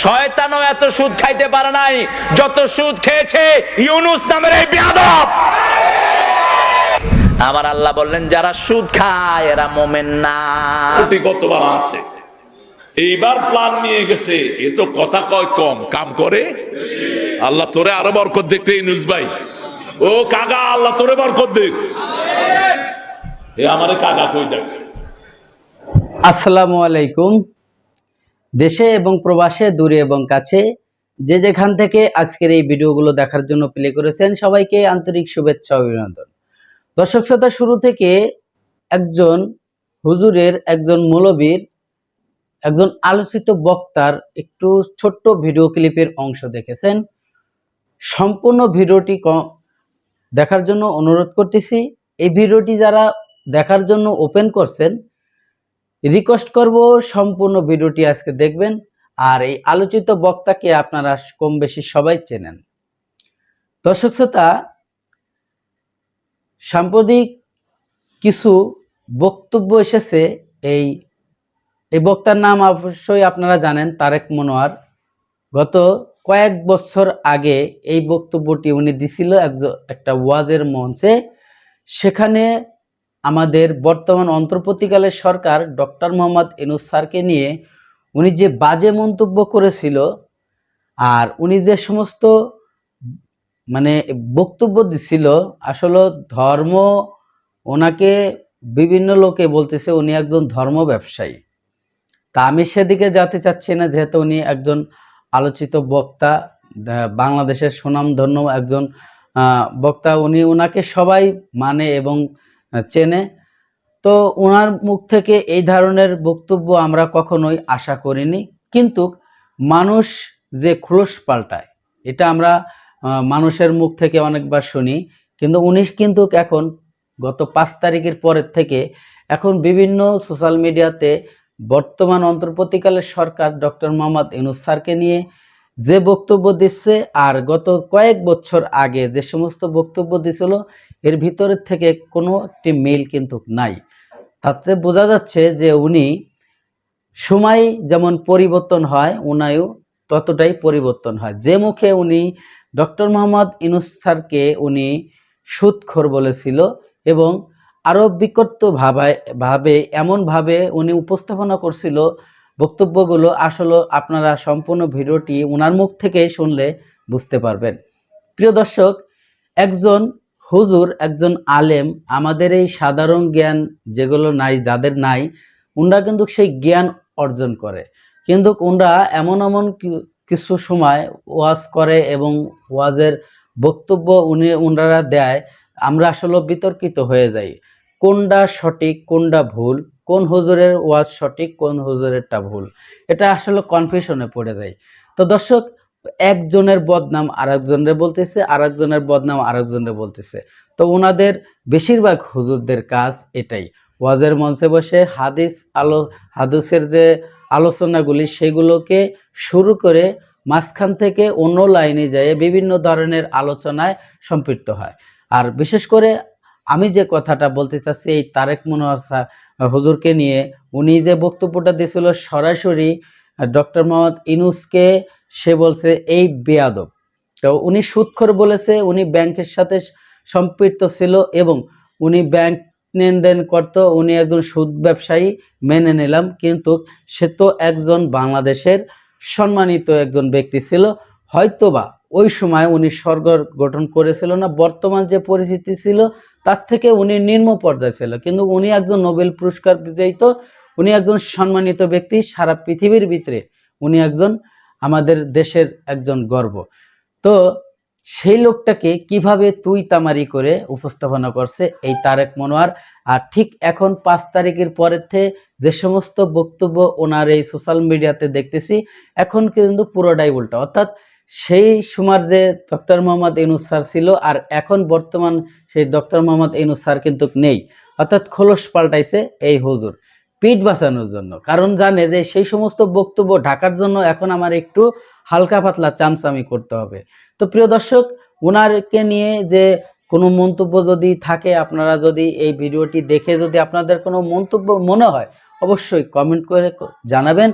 শয়তানও এত সুদ খাইতে পারে নাই যত সুদ খেয়েছে ইউনুস নামের এই বিয়াদব। আমার আল্লাহ বললেন যারা সুদ খায় এরা মোমেন না। কতবার আছে। এইবার প্ল্যান নিয়ে গেছে এ তো কথা কয় কম কাম করে? আল্লাহ তোরে আরও বরকত দেখতে ইনুস ভাই। ও কাগা আল্লাহ তোরে বরকত দেখ এ আমারে কাগা কই দেখছে আসসালামু আলাইকুম। দেশে এবং প্রবাসে, দূরে এবং কাছে, যে যেখান থেকে আজকের এই ভিডিওগুলো দেখার জন্য প্লে করেছেন, সবাইকে আন্তরিক শুভেচ্ছা অভিনন্দন। দর্শক শ্রোতা, শুরু থেকে একজন হুজুরের, একজন মৌলবীর, একজন আলোচিত বক্তার একটু ছোট্ট ভিডিও ক্লিপের অংশ দেখেছেন। সম্পূর্ণ ভিডিওটি দেখার জন্য অনুরোধ করতেছি। এই ভিডিওটি যারা দেখার জন্য ওপেন করছেন রিকোয়েস্ট করব, সম্পূর্ণ ভিডিওটি আজকে দেখবেন, আর এই আলোচিত বক্তাকে আপনারা কম বেশি সবাই চেনেন। দর্শক শ্রোতা, সাম্প্রতিক কিছু বক্তব্য এসেছে, এই এই বক্তার নাম অবশ্যই আপনারা জানেন, তারেক মনোয়ার। গত কয়েক বছর আগে এই বক্তব্যটি উনি দিছিল একটা ওয়াজের মঞ্চে। সেখানে আমাদের বর্তমান অন্তর্বর্তীকালের সরকার ডক্টর মোহাম্মদ ইনুস স্যারকে নিয়ে উনি যে বাজে মন্তব্য করেছিল আর উনি যে সমস্ত মানে বক্তব্য দিছিল, আসলে ধর্ম ওনাকে বিভিন্ন লোকে বলতেছে উনি একজন ধর্ম ব্যবসায়ী। তা আমি সেদিকে যেতে চাচ্ছি না, যেহেতু উনি একজন আলোচিত বক্তা বাংলাদেশের সুনামধন্য একজন বক্তা। উনি ওনাকে সবাই মানে এবং চেনে। তো ওনার মুখ থেকে এই ধরনের বক্তব্য আমরা কখনোই আশা করিনি। কিন্তু মানুষ যে খোলস পাল্টায়, এটা আমরা মানুষের মুখ থেকে অনেকবার শুনি। কিন্তু উনি কিন্তু এখন গত পাঁচ তারিখের পরের থেকে এখন বিভিন্ন সোশ্যাল মিডিয়াতে বর্তমান অন্তর্বর্তীকালের সরকার ডক্টর মোহাম্মদ ইনুস স্যারকে নিয়ে যে বক্তব্য দিচ্ছে আর গত কয়েক বছর আগে যে সমস্ত বক্তব্য দিছিল এর ভিতরের থেকে কোনো একটি মিল কিন্তু নাই। তাতে বোঝা যাচ্ছে যে উনি সময় যেমন পরিবর্তন হয়, উনায়ও ততটাই পরিবর্তন হয়। যে মুখে উনি ডক্টর মোহাম্মদ ইনুস স্যারকে উনি সুদখোর বলেছিল এবং আরও বিকট ভাবে ভাবে, এমনভাবে উনি উপস্থাপনা করছিল, বক্তব্যগুলো আসলে আপনারা সম্পূর্ণ ভিডিওটি ওনার মুখ থেকেই শুনলে বুঝতে পারবেন। প্রিয় দর্শক, একজন হুজুর একজন আলেম, আমাদের এই সাধারণ জ্ঞান যেগুলো নাই, যাদের নাই, উনরা কিন্তু সেই জ্ঞান অর্জন করে। কিন্তু উনরা এমন এমন কিছু সময় ওয়াজ করে এবং ওয়াজের বক্তব্য উনি উনারা দেয়, আমরা আসলে বিতর্কিত হয়ে যাই। কোনটা সঠিক, কোনটা ভুল, কোন হুজুরের ওয়াজ সঠিক, কোন হুজুরেরটা ভুল, এটা আসলে কনফিউশনে পড়ে যায় তো দর্শক একজনের বদনাম আরেকজনের বলতেছে, আরেকজনের বদনাম আরেকজনের বলতেছে। তো ওনাদের বেশিরভাগ হুজুরদের কাজ এটাই। ওয়াজের মঞ্চে বসে হাদিস আলো, হাদিসের যে আলোচনাগুলি, সেগুলোকে শুরু করে মাঝখান থেকে অন্য লাইনে যায় বিভিন্ন ধরনের আলোচনায় সম্পৃক্ত হয়। আর বিশেষ করে আমি যে কথাটা বলতে চাচ্ছি, এই তারেক মনোয়ার হুজুরকে নিয়ে, উনি যে বক্তব্যটা দিয়েছিল সরাসরি ডক্টর মোহাম্মদ ইনুসকে সে বলছে, এই বেয়াদব। তো উনি সুদখোর বলেছে, উনি ব্যাংকের সাথে সম্পৃক্ত ছিল এবং উনি ব্যাংক লেনদেন করত, উনি একজন সুদ ব্যবসায়ী মেনে নিলাম, কিন্তু সে তো একজন বাংলাদেশের সম্মানিত একজন ব্যক্তি ছিল। হয়তোবা ওই সময় উনি স্বর্গ গঠন করেছিল না, বর্তমান যে পরিস্থিতি ছিল, তার থেকে উনি নিম্ন পর্যায়ে ছিল। কিন্তু উনি একজন নোবেল পুরস্কার বিজয়ী তো, উনি একজন সম্মানিত ব্যক্তি, সারা পৃথিবীর ভিতরে উনি একজন আমাদের দেশের একজন গর্ব। তো সেই লোকটাকে কীভাবে তুই তামারি করে উপস্থাপনা করছে, এই তারেক মনোয়ার? আর ঠিক এখন পাঁচ তারিখের থেকে যে সমস্ত বক্তব্য ওনার এই সোশ্যাল মিডিয়াতে দেখতেছি, এখন কিন্তু পুরোটাই উল্টা। অর্থাৎ সেই সময় যে ডক্টর মোহাম্মদ ইনুস স্যার ছিল, আর এখন বর্তমান সেই ডক্টর মোহাম্মদ ইনুস স্যার কিন্তু নেই। অর্থাৎ খোলস পাল্টাইছে এই হুজুর। পিঠ বাঁচানোর জন্য। কারণ জানে যে সেই সমস্ত বক্তব্য ঢাকার জন্য এখন আমার একটু হালকা পাতলা চামচামি করতে হবে। তো প্রিয় দর্শক ওনারকে নিয়ে যে কোনো মন্তব্য যদি থাকে, আপনারা যদি এই ভিডিওটি দেখে যদি আপনাদের কোনো মন্তব্য মনে হয়, অবশ্যই কমেন্ট করে জানাবেন।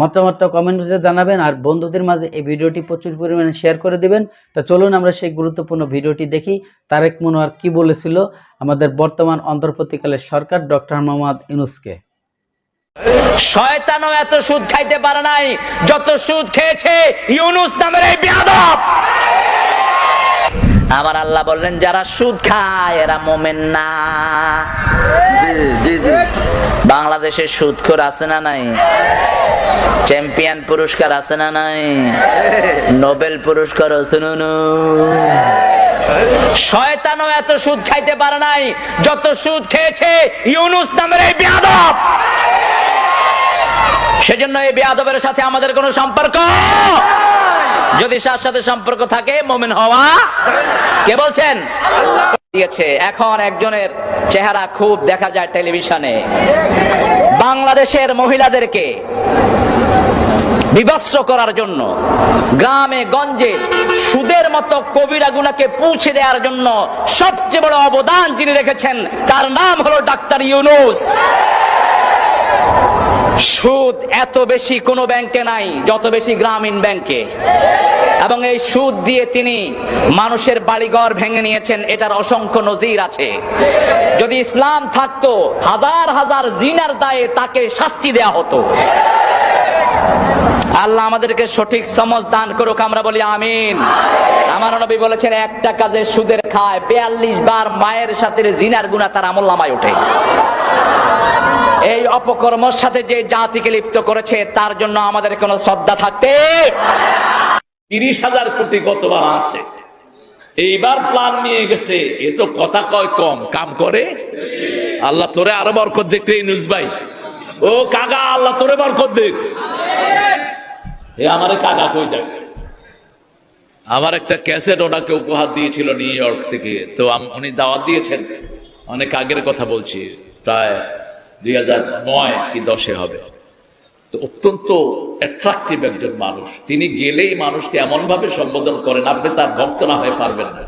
মতামতটা বক্সে জানাবেন আর বন্ধুদের মাঝে এই ভিডিওটি প্রচুর পরিমাণে শেয়ার করে দিবেন। তো চলুন আমরা সেই গুরুত্বপূর্ণ ভিডিওটি দেখি। তারেক মনোয়ার কি বলেছিল? আমাদের বর্তমান অন্তর্বর্তীকালের সরকার ডক্টর মোহাম্মদ ইউনুসকে। শয়তানও এত সুদ খাইতে পারে নাই, যত সুদ খেয়েছে ইউনুস নামের এই বেয়াদব। আমার আল্লাহ বললেন, যারা সুদ খায়, এরা মোমেন না। বাংলাদেশে সুদখোর আছে না নাই? চ্যাম্পিয়ন পুরস্কার আছে না নাই? নোবেল পুরস্কার আছে না? শয়তানও এত সুদ খাইতে পারে নাই, যত সুদ খেয়েছে ইউনুস নামের এই বেয়াদব। সেজন্য এই বেয়াদবের সাথে আমাদের কোনো সম্পর্ক যদি তার সাথে সম্পর্ক থাকে, মোমেন হওয়া কে বলছেন? দিয়েছে। এখন একজনের চেহারা খুব দেখা যায় টেলিভিশনে। বাংলাদেশের মহিলাদেরকে বিভস্র করার জন্য, গ্রামে, গঞ্জে সুদের মতো কবিরা গুনাকে পৌঁছে দেওয়ার জন্য সবচেয়ে বড় অবদান যিনি রেখেছেন, তার নাম হলো ডাক্তার ইউনুস। সুদ এত বেশি কোনো ব্যাংকে নাই, যত বেশি গ্রামীণ ব্যাংকে। এবং এই সুদ দিয়ে তিনি মানুষের বাড়িঘর ভেঙে নিয়েছেন, এটার অসংখ্য নজির আছে। যদি ইসলাম থাকতো, হাজার হাজার জিনার দায়ে তাকে শাস্তি দেয়া হতো। আল্লাহ আমাদেরকে সঠিক সমজ দান করুক, আমরা বলি আমিন। আমার নবী বলেছেন, একটা কাজে সুদের খায়, বিয়াল্লিশ বার মায়ের সাথে জিনার গুণা তার আমল নামায় ওঠে। এই অপকর্মর সাথে যে জাতিকে লিপ্ত করেছে, তার জন্য আমাদের কোনো শ্রদ্ধা থাকতে তিরিশ হাজার কোটি গতবার আছে। এইবার প্ল্যান নিয়ে গেছে। এ তো কথা কয় কম। কাম করে? আল্লাহ তোরে আরও বরকত দেখতে ইনুস ভাই। ও কাকা, আল্লাহ তোরে বরকত দেখ আমারে কাকা কই দেখছে আমার একটা ক্যাসেট ওনাকে উপহার দিয়েছিল নিউ ইয়র্ক থেকে। তো উনি দাওয়াত দিয়েছেন। অনেক আগের কথা বলছি। প্রায় দুই হাজার নয় কি দশে হবে। তো অত্যন্ত অ্যাট্রাকটিভ একজন মানুষ। তিনি গেলেই মানুষকে এমন ভাবে সম্বোধন করেন, আপনি তার ভক্ত না হয়ে পারবেন না।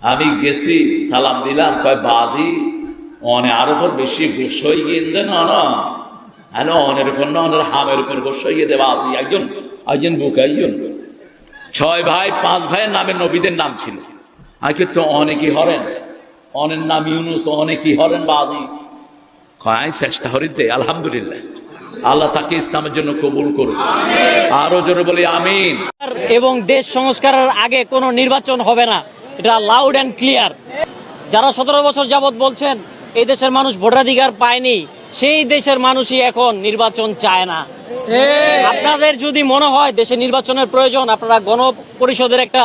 আমি গেছি, সালাম দিলাম, কয়, বাজি, অনে আরও পর বেশি গোসই গিয়ে দে না হ্যালো অনের উপর না, অনের হামের উপর গোসই গিয়ে দে, বাজি। একজন একজন বুক, একজন। ছয় ভাই, পাঁচ ভাইয়ের নামে নবীদের নাম ছিল। আজকে তো অনেকই হরেন। অনের নাম ইউনুস অনেকই হরেন বাজি। কয় চেষ্টা হরিতে আলহামদুলিল্লাহ। আল্লাহ তাকে ইসলামের জন্য কবুল করুন আরও জোরে বলি আমিন। এবং দেশ সংস্কারের আগে কোনো নির্বাচন হবে না। এটা লাউড অ্যান্ড ক্লিয়ার যারা সতেরো বছর যাবত বলছেন এই দেশের মানুষ ভোটাধিকার পায়নি সেই দেশের মানুষই এখন নির্বাচন চায় না। আপনাদের যদি মনে হয় দেশে নির্বাচনের প্রয়োজন আপনারা গণপরিষদের একটা